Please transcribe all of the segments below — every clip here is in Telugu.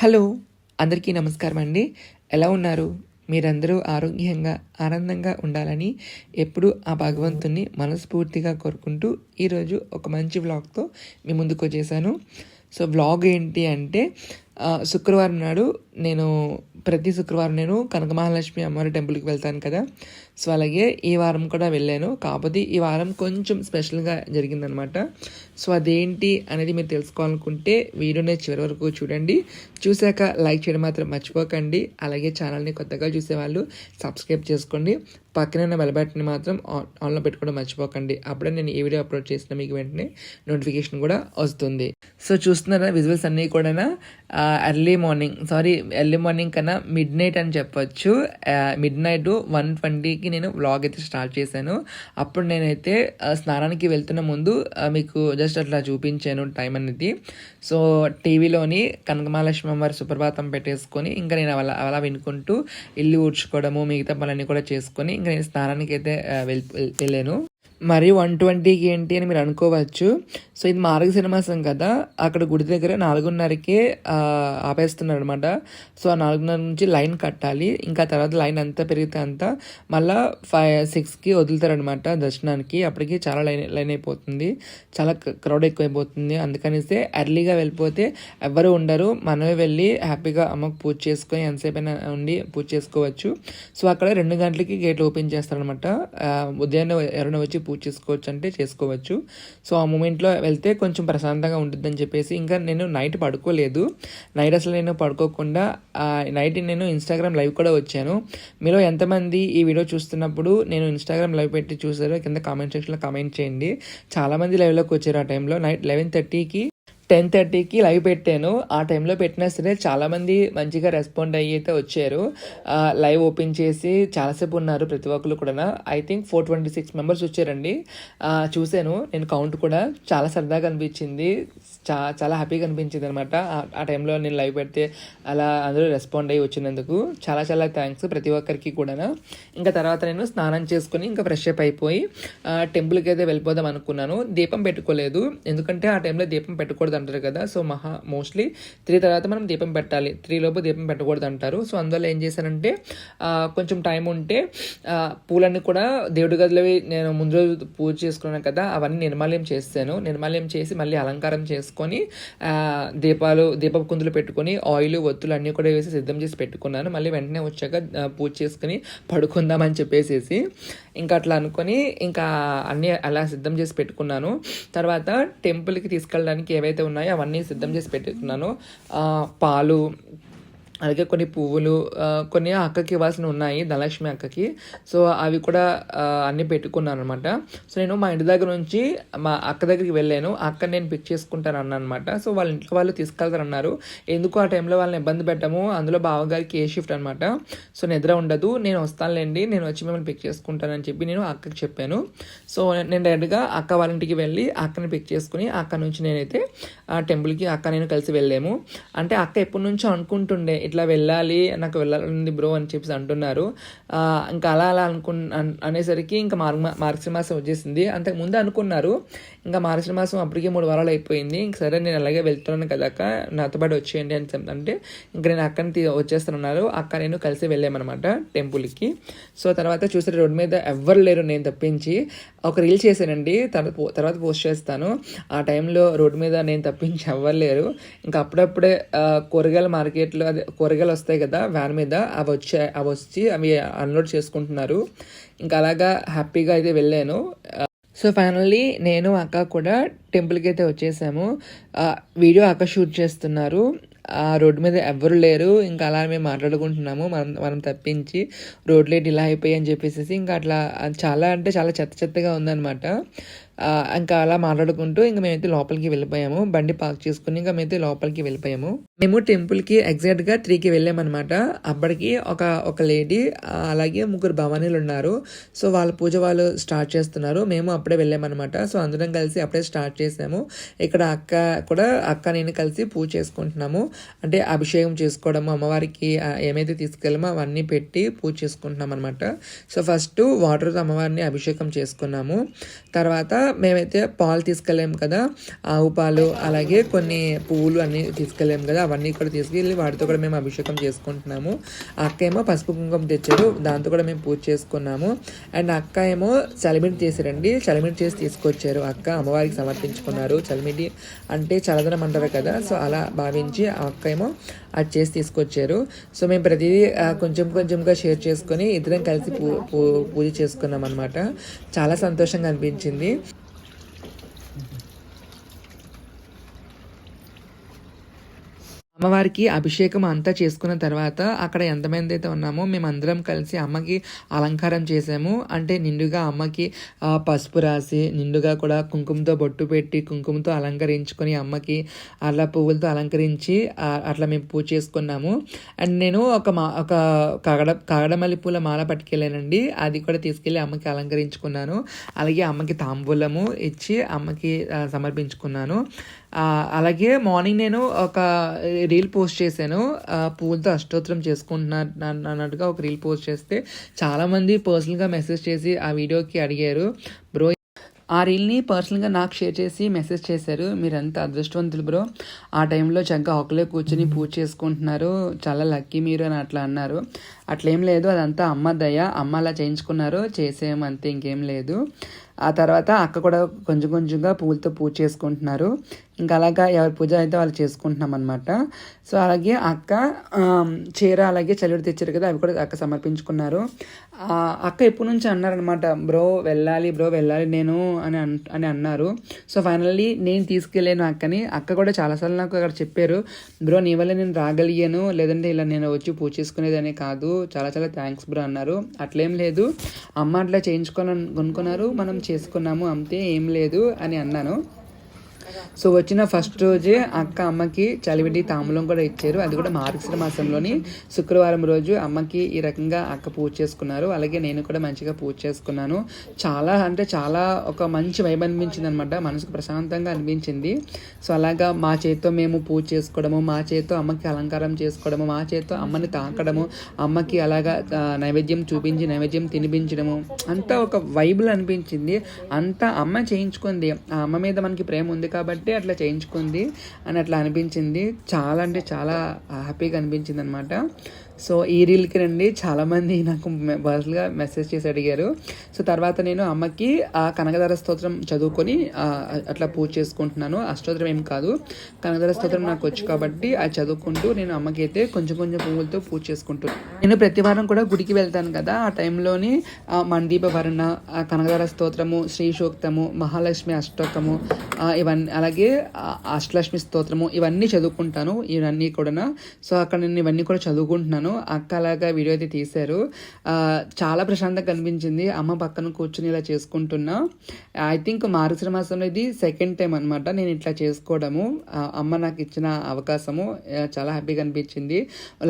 హలో అందరికీ నమస్కారం అండి. ఎలా ఉన్నారు? మీరందరూ ఆరోగ్యంగా ఆనందంగా ఉండాలని ఎప్పుడూ ఆ భగవంతుని మనస్ఫూర్తిగా కోరుకుంటూ ఈరోజు ఒక మంచి వ్లాగ్తో మీ ముందుకు వచ్చేసాను. సో వ్లాగ్ ఏంటి అంటే శుక్రవారం నాడు నేను ప్రతి శుక్రవారం నేను కనక మహాలక్ష్మి అమ్మవారి టెంపుల్కి వెళ్తాను కదా. సో అలాగే ఈ వారం కూడా వెళ్ళాను. కాకపోతే ఈ వారం కొంచెం స్పెషల్గా జరిగిందనమాట. సో అదేంటి అనేది మీరు తెలుసుకోవాలనుకుంటే వీడియోని చివరి వరకు చూడండి. చూశాక లైక్ చేయడం మాత్రం మర్చిపోకండి. అలాగే ఛానల్ని కొత్తగా చూసేవాళ్ళు సబ్స్క్రైబ్ చేసుకోండి. పక్కన ఉన్న బెల్ మాత్రం ఆన్ ఆన్లో పెట్టుకోవడం మర్చిపోకండి. అప్పుడే నేను ఈ వీడియో అప్లోడ్ చేసిన మీకు వెంటనే నోటిఫికేషన్ కూడా వస్తుంది. సో చూస్తున్నారా విజువల్స్ అన్నీ కూడా early morning sorry early morning కన్నా మిడ్ నైట్ అని చెప్పొచ్చు. మిడ్ నైట్ వన్ ట్వంటీకి నేను వ్లాగ్ అయితే స్టార్ట్ చేశాను. అప్పుడు నేనైతే స్నానానికి వెళ్తున్న ముందు మీకు జస్ట్ అట్లా చూపించాను టైం అనేది. సో టీవీలోని కనకమహాలక్ష్మి అమ్మవారి సుప్రభాతం పెట్టేసుకొని ఇంకా నేను అలా అలా వినుకుంటూ ఇల్లు ఊడ్చుకోవడము మిగతా పనులన్నీ కూడా చేసుకొని ఇంకా నేను స్నానానికి అయితే వెళ్ళాను. మరి వన్ ట్వంటీకి ఏంటి అని మీరు అనుకోవచ్చు. సో ఇది మార్గ సినిమాసం కదా. అక్కడ గుడి దగ్గర నాలుగున్నరకే ఆపేస్తున్నారు అనమాట సో ఆ నాలుగున్నర నుంచి లైన్ కట్టాలి. ఇంకా తర్వాత లైన్ అంతా పెరిగితే అంతా మళ్ళా ఫైవ్ సిక్స్కి వదులుతారనమాట దర్శనానికి. అప్పటికి చాలా లైన్ లైన్ అయిపోతుంది. చాలా క్రౌడ్ ఎక్కువైపోతుంది. అందుకనిస్తే ఎర్లీగా వెళ్ళిపోతే ఎవరు ఉండరు. మనమే వెళ్ళి హ్యాపీగా అమ్మకు పూజ చేసుకొని ఎంతసేపు అయినా ఉండి పూజ చేసుకోవచ్చు. సో అక్కడ రెండు గంటలకి గేట్లు ఓపెన్ చేస్తారనమాట ఉదయాన్నే ఎవరైనా వచ్చి పూజ చేసుకోవచ్చు అంటే చేసుకోవచ్చు. సో ఆ మూమెంట్లో వెళ్తే కొంచెం ప్రశాంతంగా ఉంటుందని చెప్పేసి ఇంకా నేను నైట్ పడుకోలేదు. నైట్ అసలు నేను పడుకోకుండా నైట్ నేను ఇన్స్టాగ్రామ్ లైవ్ కూడా వచ్చాను. మీలో ఎంతమంది ఈ వీడియో చూస్తున్నప్పుడు నేను ఇన్స్టాగ్రామ్ లైవ్ పెట్టి చూసారో కింద కామెంట్ సెక్షన్లో కామెంట్ చేయండి. చాలామంది లైవ్లోకి వచ్చారు ఆ టైంలో. నైట్ లెవెన్ థర్టీకి టెన్ థర్టీకి లైవ్ పెట్టాను. ఆ టైంలో పెట్టినా సరే చాలామంది మంచిగా రెస్పాండ్ అయ్యి అయితే వచ్చారు లైవ్ ఓపెన్ చేసి చాలాసేపు ఉన్నారు ప్రతి ఒక్కరు కూడా. I think four twenty six members వచ్చారండి చూశాను. నేను కౌంట్ కూడా చాలా సరదాగా అనిపించింది. చా చాలా హ్యాపీగా అనిపించింది అనమాట ఆ టైంలో నేను లైవ్ పెడితే అలా అందరూ రెస్పాండ్ అయ్యి వచ్చినందుకు చాలా చాలా థ్యాంక్స్ ప్రతి ఒక్కరికి కూడా. ఇంకా తర్వాత నేను స్నానం చేసుకుని ఇంకా ఫ్రెష్ అప్ అయిపోయి టెంపుల్కి అయితే వెళ్ళిపోదాం అనుకున్నాను. దీపం పెట్టుకోలేదు. ఎందుకంటే ఆ టైంలో దీపం పెట్టుకూడదు అంటారు కదా సో మహా మోస్ట్లీ త్రీ తర్వాత మనం దీపం పెట్టాలి. త్రీ లోపు దీపం పెట్టకూడదు అంటారు. సో అందువల్ల ఏం చేశానంటే కొంచెం టైం ఉంటే పూలన్నీ కూడా దేవుడి గదిలోవి నేను ముందు రోజు పూజ చేసుకున్నాను కదా అవన్నీ నిర్మాల్యం చేస్తాను. నిర్మాల్యం చేసి మళ్ళీ అలంకారం చేసుకొని దీపాలు దీపపు కుందులు పెట్టుకొని ఆయిల్ ఒత్తులు అన్నీ కూడా వేసి సిద్ధం చేసి పెట్టుకున్నాను. మళ్ళీ వెంటనే వచ్చాక పూజ చేసుకుని పడుకుందామని చెప్పేసేసి ఇంకా అట్లా అనుకొని ఇంకా అన్నీ అలా సిద్ధం చేసి పెట్టుకున్నాను. తర్వాత టెంపుల్కి తీసుకెళ్ళడానికి ఏవైతే ఉన్నాయి అవన్నీ సిద్ధం చేసి పెట్టుకున్నాను. ఆ, పాలు అలాగే కొన్ని పువ్వులు కొన్ని అక్కకి ఇవ్వాల్సినవి ఉన్నాయి ధనలక్ష్మి అక్కకి. సో అవి కూడా అన్ని అన్నీ పెట్టుకున్నాను అనమాట సో నేను మా ఇంటి దగ్గర నుంచి మా అక్క దగ్గరికి వెళ్ళాను. అక్క నేను పిక్ చేసుకుంటాను అన్న అనమాట సో వాళ్ళ ఇంట్లో వాళ్ళు తీసుకెళ్తారన్నారు. ఎందుకు ఆ టైంలో వాళ్ళని ఇబ్బంది పెట్టాము? అందులో బావగారికి ఏ షిఫ్ట్ అనమాట సో నిద్ర ఉండదు. నేను వస్తానులేండి. నేను వచ్చి మిమ్మల్ని పిక్ చేసుకుంటానని చెప్పి నేను అక్కకి చెప్పాను. సో నేను డైరెక్ట్గా అక్క వాళ్ళ ఇంటికి వెళ్ళి అక్కని పిక్ చేసుకుని అక్క నుంచి నేనైతే ఆ టెంపుల్కి అక్క నేను కలిసి వెళ్ళాము. అంటే అక్క ఎప్పటి నుంచో అనుకుంటుండే ఇట్లా వెళ్ళాలి నాకు వెళ్ళాలని బ్రో అని చెప్పేసి అంటున్నారు. ఇంకా అలా అలా అనుకు అనేసరికి ఇంకా మార్గ మార్గశిర మాసం వచ్చేసింది. అంతకు ముందు అనుకున్నారు ఇంకా మార్చి మాసం అప్పటికే మూడు వారాలు అయిపోయింది. ఇంక సరే నేను అలాగే వెళ్తున్నాను కదా నాతో పాటు వచ్చేయండి అని అంటే ఇంకా నేను అక్కని తీ- వచ్చేస్తున్నారు అక్క నేను కలిసి వెళ్ళామన్నమాట టెంపుల్కి. సో తర్వాత చూసే రోడ్డు మీద ఎవ్వరు లేరు నేను తప్పించి. ఒక రీల్ చేశానండి. తర్వాత తర్వాత పోస్ట్ చేస్తాను. ఆ టైంలో రోడ్డు మీద నేను తప్పించి ఎవ్వరు లేరు. ఇంకా అప్పుడప్పుడే కూరగాయల మార్కెట్లో అదే కూరగాయలు వస్తాయి కదా వ్యాన్ మీద. అవి వచ్చే అవి వచ్చి అవి అన్లోడ్ చేసుకుంటున్నారు. ఇంకా అలాగా హ్యాపీగా అయితే వెళ్ళాను. సో ఫైనల్లీ నేను అక్క కూడా టెంపుల్కి అయితే వచ్చేసాము. వీడియో అక్క షూట్ చేస్తున్నారు. ఆ రోడ్డు మీద ఎవ్వరు లేరు. ఇంకా అలా మేము మాట్లాడుకుంటున్నాము. మనం మనం తప్పించి రోడ్లు ఇలా అయిపోయి అని చెప్పేసి ఇంకా అట్లా చాలా అంటే చాలా చెత్త చెత్తగా ఉందన్నమాట. ఇంకా అలా మాట్లాడుకుంటూ ఇంకా మేమైతే లోపలికి వెళ్ళిపోయాము. బండి పార్క్ చేసుకుని ఇంకా మేమైతే లోపలికి వెళ్ళిపోయాము. మేము టెంపుల్కి ఎగ్జాక్ట్గా త్రీకి వెళ్ళామన్నమాట. అప్పటికి ఒక ఒక లేడీ అలాగే ముగ్గురు భవానీలు ఉన్నారు. సో వాళ్ళ పూజ వాళ్ళు స్టార్ట్ చేస్తున్నారు. మేము అప్పుడే వెళ్ళామన్నమాట. సో అందరం కలిసి అప్పుడే స్టార్ట్ చేసాము. ఇక్కడ అక్క కూడా అక్క నేను కలిసి పూజ చేసుకుంటున్నాము. అంటే అభిషేకం చేసుకోవడము అమ్మవారికి ఏమైతే తీసుకెళ్ళామో అవన్నీ పెట్టి పూజ చేసుకుంటున్నాం అనమాట సో ఫస్ట్ వాటర్తో అమ్మవారిని అభిషేకం చేసుకున్నాము. తర్వాత మేమైతే పాలు తీసుకెళ్ళాము కదా. ఆవు పాలు అలాగే కొన్ని పువ్వులు అన్నీ తీసుకెళ్ళాము కదా. అవన్నీ కూడా తీసుకెళ్ళి వాటితో కూడా మేము అభిషేకం చేసుకుంటున్నాము. అక్క ఏమో పసుపు కుంకుమ తెచ్చారు. దాంతో కూడా మేము పూజ చేసుకున్నాము. అండ్ అక్క ఏమో చలిమిడి చేశారండి. చలిమిడి చేసి తీసుకొచ్చారు అక్క. అమ్మవారికి సమర్పించుకున్నారు. చలిమిడి అంటే చల్లదనం అంటారు కదా. సో అలా భావించి ఆ అక్క ఏమో అది చేసి తీసుకొచ్చారు. సో మేము ప్రతిదీ కొంచెం కొంచెంగా షేర్ చేసుకొని ఇద్దరం కలిసి పూ- పూజ చేసుకున్నాం అనమాట చాలా సంతోషంగా అనిపించింది. అమ్మవారికి అభిషేకం అంతా చేసుకున్న తర్వాత అక్కడ ఎంతమంది అయితే ఉన్నామో మేము అందరం కలిసి అమ్మకి అలంకారం చేసాము. అంటే నిండుగా అమ్మకి పసుపు రాసి నిండుగా కూడా కుంకుమతో బొట్టు పెట్టి కుంకుమతో అలంకరించుకొని అమ్మకి అలా పువ్వులతో అలంకరించి అట్లా మేము పూజ చేసుకున్నాము. అండ్ నేను ఒక మా ఒక కాగడ కాగడమల్లి పూల మాల పట్టుకెళ్ళానండి. అది కూడా తీసుకెళ్ళి అమ్మకి అలంకరించుకున్నాను. అలాగే అమ్మకి తాంబూలము ఇచ్చి అమ్మకి సమర్పించుకున్నాను. అలాగే మార్నింగ్ నేను ఒక రీల్ పోస్ట్ చేశాను. పూలతో అష్టోత్తరం చేసుకుంటున్నాను అన్నట్టుగా ఒక రీల్ పోస్ట్ చేస్తే చాలామంది పర్సనల్గా మెసేజ్ చేసి ఆ వీడియోకి అడిగారు. బ్రో ఆ రీల్ని పర్సనల్గా నాకు షేర్ చేసి మెసేజ్ చేశారు. మీరంతా అదృష్టవంతులు బ్రో. ఆ టైంలో చక్కగా ఆకులే కూర్చొని పూజ చేసుకుంటున్నారు. చాలా లక్కీ మీరు అని అట్లా అన్నారు. అట్లేం లేదు అదంతా అమ్మ దయ. అమ్మ అలా చేయించుకున్నారు. చేసేమంతే ఇంకేం లేదు. ఆ తర్వాత అక్క కూడా కొంచెం కొంచెంగా పూలతో పూజ చేసుకుంటున్నారు. ఇంకా అలాగా ఎవరి పూజ అయితే వాళ్ళు చేసుకుంటున్నాం అనమాట సో అలాగే అక్క చీర అలాగే చలివిడి తెచ్చారు కదా అవి కూడా అక్క సమర్పించుకున్నారు. అక్క ఎప్పటి నుంచి అన్నారనమాట బ్రో వెళ్ళాలి బ్రో వెళ్ళాలి నేను అని అన్ అని అన్నారు. సో ఫైనల్లీ నేను తీసుకెళ్ళాను అక్కని. అక్క కూడా చాలాసార్లు నాకు అక్కడ చెప్పారు బ్రో నీ వల్ల నేను రాగలిగాను లేదంటే ఇలా నేను వచ్చి పూజ చేసుకునేదనే కాదు చాలా చాలా థ్యాంక్స్ బ్రో అన్నారు. అట్లేం లేదు అమ్మ అట్లా చేయించుకోవాలని కొనుక్కున్నారు మనం చేసుకున్నాము అంతే ఏం లేదు అని అన్నాను. సో వచ్చిన ఫస్ట్ రోజే అక్క అమ్మకి చలివిడి తాంబూలం కూడా ఇచ్చారు. అది కూడా మార్గశిర మాసంలోని శుక్రవారం రోజు అమ్మకి ఈ రకంగా అక్క పూజ చేసుకున్నారు. అలాగే నేను కూడా మంచిగా పూజ చేసుకున్నాను. చాలా అంటే చాలా ఒక మంచి వైబ్ అనిపించింది అనమాట మనసుకు ప్రశాంతంగా అనిపించింది. సో అలాగా మా చేతితో మేము పూజ చేసుకోవడము మా చేతితో అమ్మకి అలంకారం చేసుకోవడము మా చేతితో అమ్మని తాకడము అమ్మకి అలాగా నైవేద్యం చూపించి నైవేద్యం తినిపించడము అంతా ఒక వైబుల్ అనిపించింది. అంతా అమ్మ చేయించుకుంది. ఆ అమ్మ మీద మనకి ప్రేమ ఉంది కాబట్టి అట్లా చేయించుకుంది అని అట్లా అనిపించింది. చాలా అంటే చాలా హ్యాపీగా అనిపించింది అనమాట సో ఈ రీల్కి రండి. చాలామంది నాకు పర్సనల్గా మెసేజ్ చేసి అడిగారు. సో తర్వాత నేను అమ్మకి ఆ కనకదార స్తోత్రం చదువుకొని అట్లా పూజ చేసుకుంటున్నాను. అష్టోత్తరం ఏం కాదు. కనకదార స్తోత్రం నాకు వచ్చు కాబట్టి అది చదువుకుంటూ నేను అమ్మకి అయితే కొంచెం కొంచెం పువ్వులతో పూజ చేసుకుంటున్నాను నేను ప్రతి వారం కూడా గుడికి వెళ్తాను కదా. ఆ టైంలోని ఆ, మండీప వర్ణ ఆ కనకదార స్తోత్రము శ్రీ సూక్తము మహాలక్ష్మి అష్టోకము ఇవన్నీ అలాగే అష్టలక్ష్మి స్తోత్రము ఇవన్నీ చదువుకుంటాను. ఇవన్నీ కూడా సో అక్కడ నేను ఇవన్నీ కూడా చదువుకుంటున్నాను. అక్క అలాగా వీడియో అయితే తీశారు. చాలా ప్రశాంతంగా కనిపించింది. అమ్మ పక్కన కూర్చుని ఇలా చేసుకుంటున్నా. ఐ థింక్ మార్గశిర మాసంలో ఇది సెకండ్ టైం అనమాట నేను ఇట్లా చేసుకోవడము అమ్మ నాకు ఇచ్చిన అవకాశము చాలా హ్యాపీగా అనిపించింది.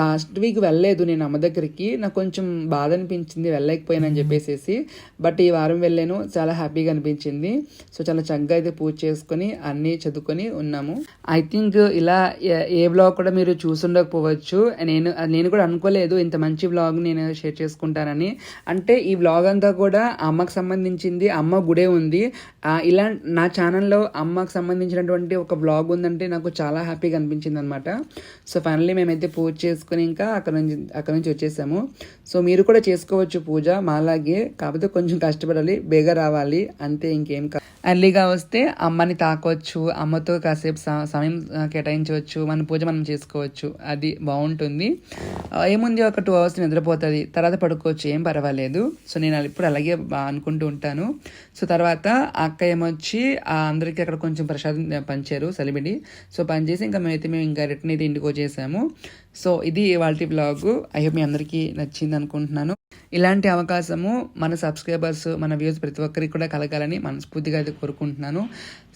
లాస్ట్ వీక్ వెళ్ళలేదు నేను అమ్మ దగ్గరికి. నాకు కొంచెం బాధ అనిపించింది వెళ్ళలేకపోయానని చెప్పేసి బట్ ఈ వారం వెళ్ళాను చాలా హ్యాపీగా అనిపించింది. సో చాలా చక్కగా అయితే పూజ చేసుకొని అన్నీ చదువుకొని ఉన్నాము. ఐ థింక్ ఇలా ఏ బ్లాగ్ కూడా మీరు చూసుండకపోవచ్చు నేను నేను కూడా అనుకోలేదు ఇంత మంచి వ్లాగ్ నేను షేర్ చేసుకుంటానని. అంటే ఈ వ్లాగ్ అంతా కూడా అమ్మకు సంబంధించింది అమ్మ గుడే ఉంది. ఇలా నా ఛానల్లో అమ్మకు సంబంధించినటువంటి ఒక వ్లాగ్ ఉందంటే నాకు చాలా హ్యాపీగా అనిపించింది అనమాట సో ఫైనల్లీ మేమైతే పూజ చేసుకుని ఇంకా అక్కడ నుంచి అక్కడ నుంచి వచ్చేసాము. సో మీరు కూడా చేసుకోవచ్చు పూజ మాలాగే కాకపోతే కొంచెం కష్టపడాలి బేగా రావాలి అంతే ఇంకేం కాదు ఎర్లీగా వస్తే అమ్మని తాకొచ్చు అమ్మతో కాసేపు సమయం కేటాయించవచ్చు మన పూజ మనం చేసుకోవచ్చు అది బాగుంటుంది. ఏముంది ఒక టూ అవర్స్ నిద్రపోతుంది. తర్వాత పడుకోవచ్చు ఏం పర్వాలేదు. సో నేను ఇప్పుడు అలాగే బా అనుకుంటూ ఉంటాను. సో తర్వాత అక్క ఏమొచ్చి అందరికీ అక్కడ కొంచెం ప్రసాదం పంచారు సెలబిడి. సో పనిచేసి ఇంకా మేమైతే మేము ఇంకా రిటర్న్ అయితే ఇంటికి వచ్చేసాము. సో ఇది వాళ్ళ బ్లాగ్ ఐ హోప్ మీ అందరికీ నచ్చింది అనుకుంటున్నాను. ఇలాంటి అవకాశము మన సబ్స్క్రైబర్స్ మన వ్యూస్ ప్రతి ఒక్కరికి కూడా కలగాలని మనస్ఫూర్తిగా అయితే కోరుకుంటున్నాను.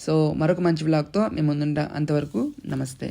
సో మరొక మంచి బ్లాగ్తో మేము ముందుంటా అంతవరకు నమస్తే.